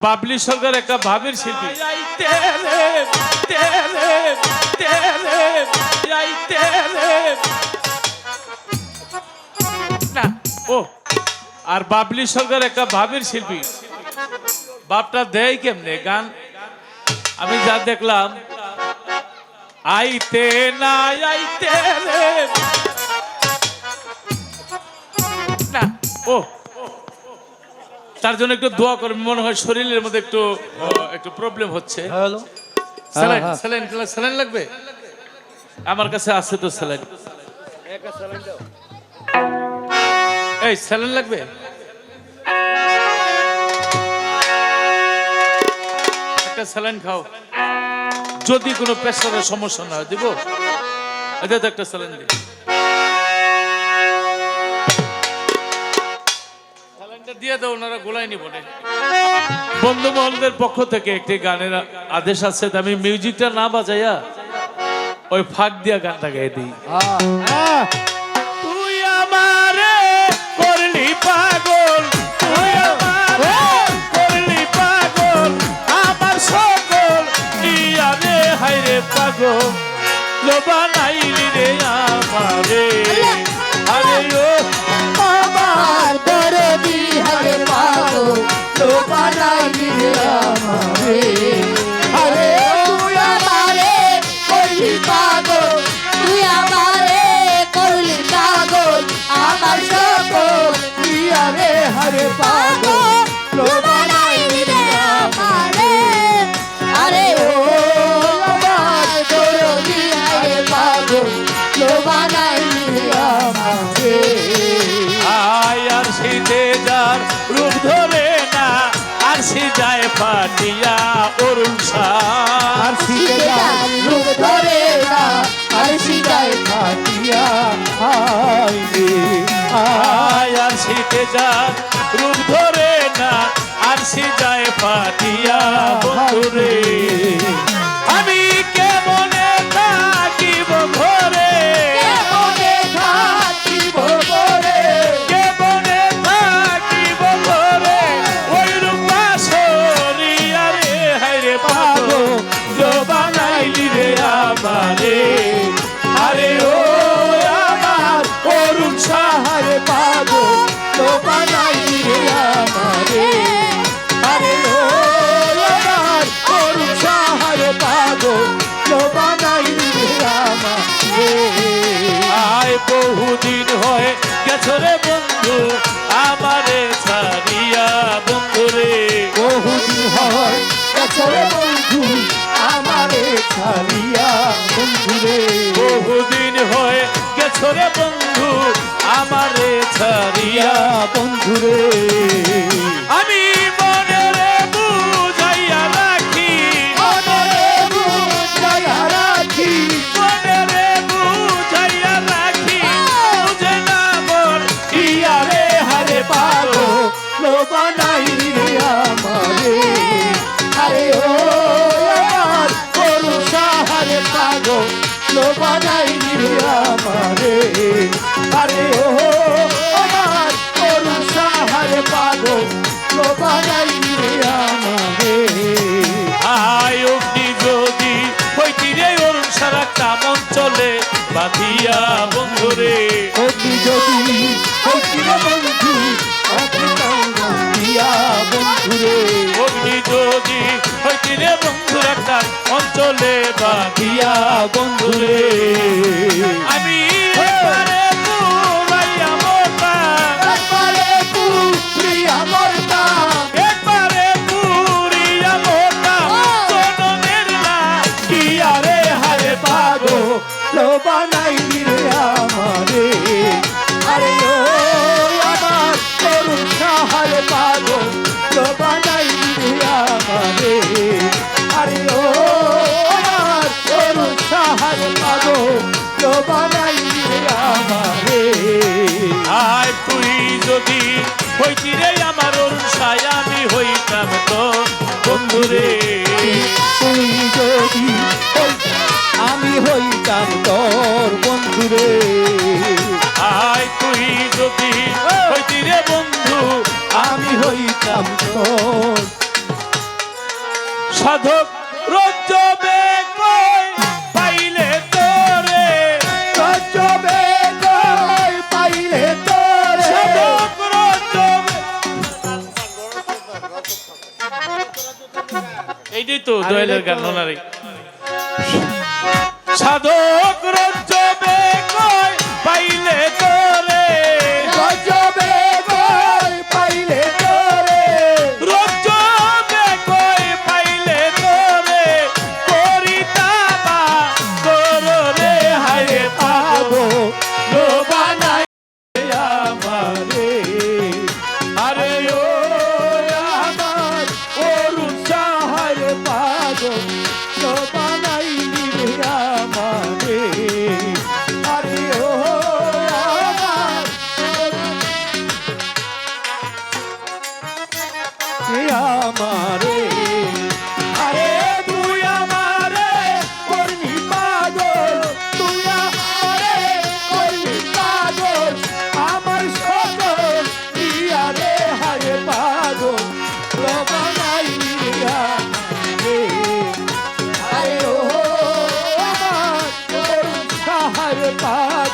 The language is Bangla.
বাবলি সরকার একটা ভাবের শিল্পী। না ও আর বাবলি সরকার একটা ভাবের শিল্পী। বাপটা দেয় কেমনে গান? আমি যা দেখলাম আইতে না আইতে রে না ও তার জন্য একটু দোয়া করবেন মনে হয় শরীরের মধ্যে একটু একটু প্রবলেম হচ্ছে। হ্যাঁ। স্যালাইন স্যালাইন লাগবে? আমার কাছে আছে তো স্যালাইন। এই স্যালাইন লাগবে? একটা স্যালাইন খাও। যদি কোনো প্রেশারের সমস্যা না হয় দিব? এটা তো একটা স্যালাইন দিই। দাও ওনারা গোলায়নি বলে বন্ধু মহলদের পক্ষ থেকে একটি গানের আদেশ আছে, তা আমি মিউজিকটা না বাজাইয়া ওই ফাঁক দিয়া গানটা গাই দিই। পাগল। তুই আমারে করলি পাগল, আমার সকল দিয়া রে হরে পাগল। আরে ও আমার দরদি হরে পাগল আর শীতে যা রূপ ধরে না আর সে যায় ফাটিয়া। ছাড়িয়া বন্ধু রে বহুদিন হয় গেছো রে বন্ধু আমারে ছাড়িয়া। বন্ধু রে আমারে আরে ও আমার করু সাহারে পাগো লো বানাই রে আমারে। আয় অগ্নি যদি হইতি রে অরুণ সারা কামন চলে বাঁধিয়া বন্ধুরে অগ্নি যদি বন্ধু দিয়া বন্ধু রে। অগ্নি যদি হইতি রে বন্ধুর একটা অঞ্চলে বাঁধিয়া বন্ধুরে লো বানাই রে আমারে। আরে ও আমার করুণ সাহারে পাগো লো বানাই তুই যদি হইতি রে আমার অনুসায় আমি হইতাম তো, বন্ধুরে। সাধক রজ্জবে কই? পাইলে তোরে। রজবে কই? পাইলে তোরে। সাধক এইটাই তো দোয়েলের গান সাধক আমার